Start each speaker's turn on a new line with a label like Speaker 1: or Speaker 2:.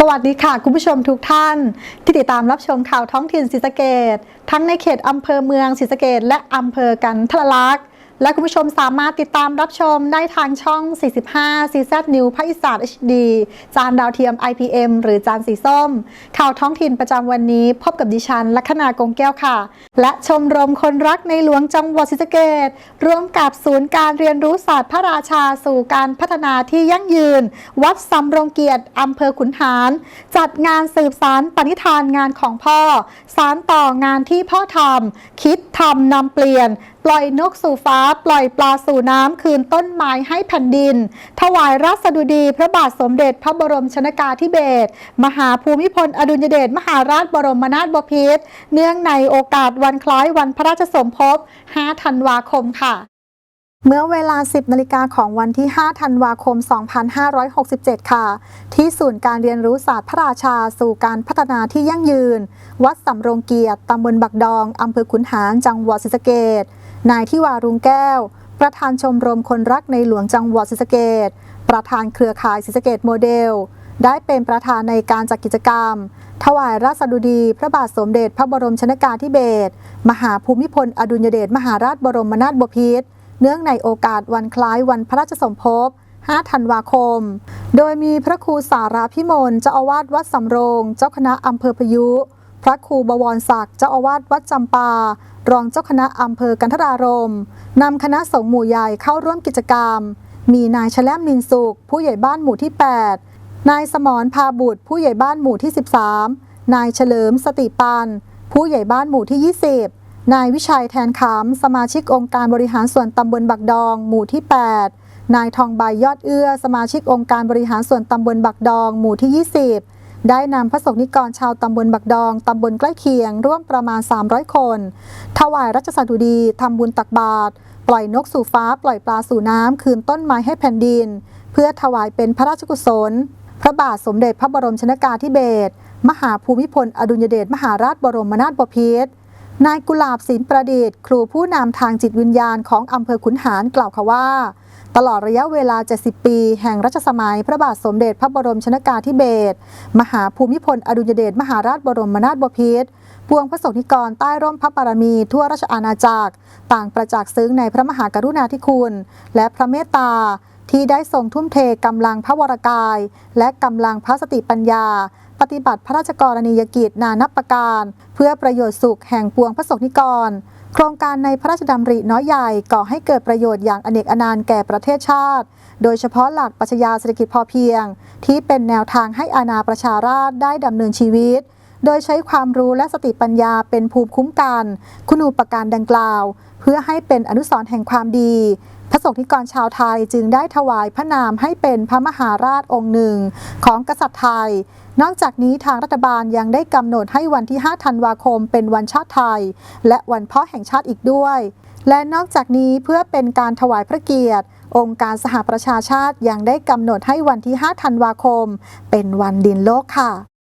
Speaker 1: สวัสดีค่ะ คุณผู้ชมทุกท่าน ที่ติดตามรับชมข่าวท้องถิ่นศรีสะเกดทั้งในเขตอำเภอเมืองศรีสะเกดและอำเภอกันทรลักษณ์ และคุณผู้ชมสามารถติดตามรับชมได้ทางช่อง 45 CZ New ภาคอีสาน HD จานดาวเทียม IPM หรือจานสีส้ม ข่าวท้องถิ่นประจำวันนี้ พบกับดิฉันลัคนากงแก้วค่ะ และชมรมคนรักในหลวงจังหวัดศรีสะเกดร่วมกับศูนย์การเรียนรู้ศาสตร์พระราชาสู่การพัฒนาที่ยั่งยืน วัดสำรงเกียรติอำเภอขุนหาร จัดงานสืบสารปณิธานงานของพ่อ สารต่องานที่พ่อทำคิดทำนำเปลี่ยน ล่อยนกสู่ฟ้า ปล่อยปลาสู่น้ำคืนต้นไม้ให้แผ่นดิน ถวายรัศดุดีพระบาทสมเด็จพระบรมชนากาธิเบศรมหาภูมิพลอดุลยเดชมหาราชบรมนาถบพิตรเนื่องในโอกาสวันคล้ายวันพระราชสมภพ 5 ธันวาคมค่ะ เมื่อเวลา 10นาฬิกาของวันที่ 5 ธันวาคม 2567 ค่ะ ที่ศูนย์การเรียนรู้ศาสตร์พระราชาสู่การพัฒนาที่ยั่งยืน วัดสำโรงเกียรติตำบลบักดอง อำเภอขุนหาร จังหวัดศรีสะเกษนายทิวารุงแก้ว ประธานชมรมคนรักในหลวงจังหวัดศรีสะเกษประธานเครือข่ายศรีสะเกษโมเดล ได้เป็นประธานในการจัดกิจกรรม ถวายราชดุดี พระบาทสมเด็จพระบรมชนกาธิเบศร มหาภูมิพล อดุลยเดชมหาราชบรมนาถบพิตร เนื่องในโอกาสวันคล้ายวันพระราชสมภพ 5 ธันวาคม โดยมีพระครูสาราพิมลเจ้าอาวาสวัดสำโรง เจ้าคณะอำเภอพยุ พระครูบวรศักดิ์เจ้าอาวาสวัดจำปา รองเจ้าคณะอำเภอกันทรารมนำคณะสงฆ์หมู่ใหญ่เข้าร่วมกิจกรรม มีนายแล่มนินสุข ผู้ใหญ่บ้านหมู่ที่ 8 นายสมรพาบุตร ผู้ใหญ่บ้านหมู่ที่ 13 นายเฉลิมสติปันผู้ใหญ่บ้านหมู่ที่ 20 นายวิชัยแทนขำสมาชิกองค์การบริหารส่วนตำบลบักดอง หมู่ที่ 8 นายทองใบยอดเอื้อ สมาชิกองค์การบริหารส่วนตำบลบักดอง หมู่ที่ 20 ได้นำพระสงฆ์นิกรชาวตำบลบักดอง ตำบลใกล้เคียง ร่วมประมาณ 300 คน ถวายรัชสดุดีทำบุญตักบาตรปล่อยนกสู่ฟ้า ปล่อยปลาสู่น้ำ คืนต้นไม้ให้แผ่นดิน เพื่อถวายเป็นพระราชกุศล พระบาทสมเด็จพระบรมชนากาธิเบศร มหาภูมิพล อดุลยเดช มหาราชบรมนาถบพิตร นายกุหลาบศิลประดิษฐ์ ครูผู้นำทางจิตวิญญาณของอำเภอขุนหารกล่าวค่ะว่า ตลอดระยะเวลา 70 ปี แห่งรัชสมัย พระบาทสมเด็จพระบรมชนากาธิเบศรมหาภูมิพลอดุลยเดชมหาราชบรมนาถบพิตรปวงพระสงฆ์นิกรใต้ร่มพระบารมี ทั่วราชอาณาจักร ต่างประจักษ์ซึ้งในพระมหากรุณาธิคุณ และพระเมตตา ที่ได้ทรงทุ่มเทกำลังพระวรกาย และกำลังพระสติปัญญา ปฏิบัติพระราชกรณียกิจนานับประการ เพื่อประโยชน์สุขแห่งปวงพระสงฆ์นิกร โครงการในพระราชดำริน้อยใหญ่ก่อให้เกิดประโยชน์อย่างอเนกอนันแก่ประเทศชาติ โดยเฉพาะหลักปรัชญาเศรษฐกิจพอเพียง ที่เป็นแนวทางให้อาณาประชาราษฎร์ได้ดำเนินชีวิต โดยใช้ความรู้และสติปัญญาเป็นภูมิคุ้มกัน คุณูปการดังกล่าว เพื่อให้เป็นอนุสรณ์แห่งความดี พระสงฆ์นิกรชาวไทยจึงได้ถวายพระนามให้เป็นพระมหาราชองค์หนึ่ง ของกษัตริย์ไทย นอกจากนี้ทางรัฐบาลยังได้กำหนดให้วันที่ 5 ธันวาคมเป็นวันชาติไทย และวันพ่อแห่งชาติอีกด้วย และนอกจากนี้เพื่อเป็นการถวายพระเกียรติองค์การสหประชาชาติยังได้กำหนดให้วันที่ 5 ธันวาคม เป็นวันดินโลกค่ะ